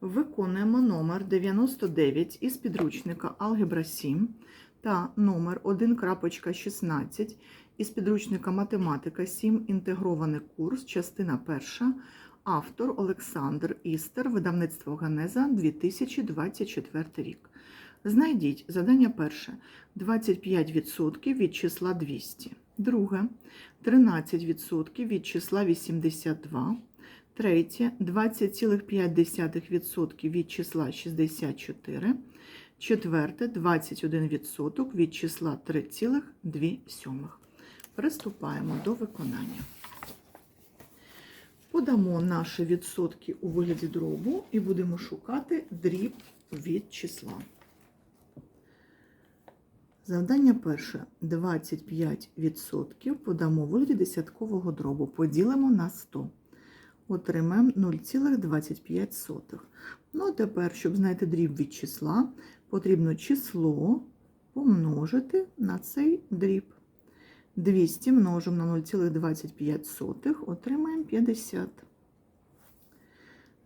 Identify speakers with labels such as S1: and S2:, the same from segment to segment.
S1: Виконуємо номер 99 із підручника Алгебра 7 та номер 1.16 із підручника Математика 7. Інтегрований курс, частина 1. Автор Олександр Істер, видавництво Ганеза 2024 рік. Знайдіть завдання перше 25% від числа 200. Друге 13% від числа 82. Третє 20,5% від числа 64. Четверте 21% від числа 3,2. Приступаємо до виконання. Подамо наші відсотки у вигляді дробу і будемо шукати дріб від числа. Завдання перше. 25% подамо у вигляді десяткового дробу. Поділимо на 100. Отримаємо 0,25. Ну, а тепер, щоб знайти дріб від числа, потрібно число помножити на цей дріб. 200 множимо на 0,25, отримаємо 50.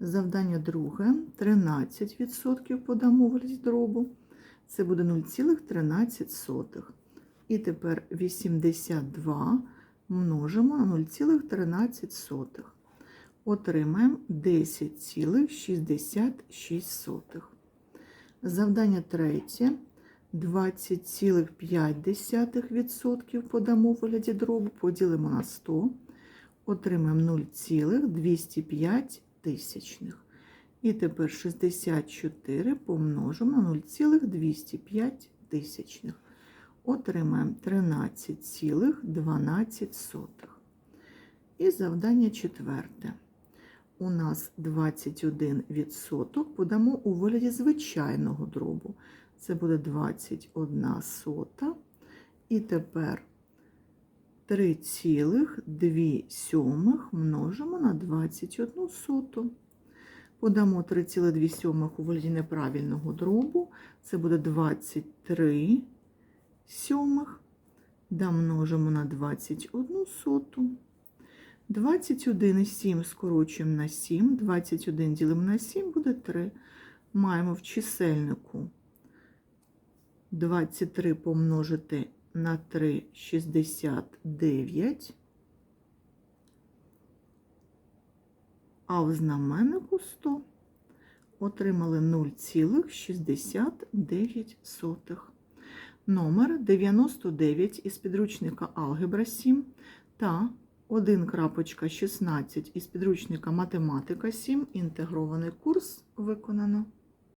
S1: Завдання друге. 13% подамо в дробу. Це буде 0,13. І тепер 82 множимо на 0,13. Отримаємо 10,66. Завдання третє. 20,5% подамо в вигляді дробу, поділимо на 100, отримаємо 0,205 тисячних. І тепер 64 помножимо на 0,205 тисячних. Отримаємо 13,12. І завдання четверте. У нас 21% подамо у вигляді звичайного дробу. Це буде 21 сота. І тепер 3,2 сьомих множимо на 21 соту. Подамо 3,2 сьомих у вигляді неправильного дробу. Це буде 23 сьомих. Да множимо на 21 соту. 21,7 скорочуємо на 7. 21 ділимо на 7 буде 3. Маємо в чисельнику 23 помножити на 3 69, а в знаменнику 100 отримали 0,69. Номер 99 із підручника Алгебра 7 та 1.16 із підручника Математика 7. Інтегрований курс виконано.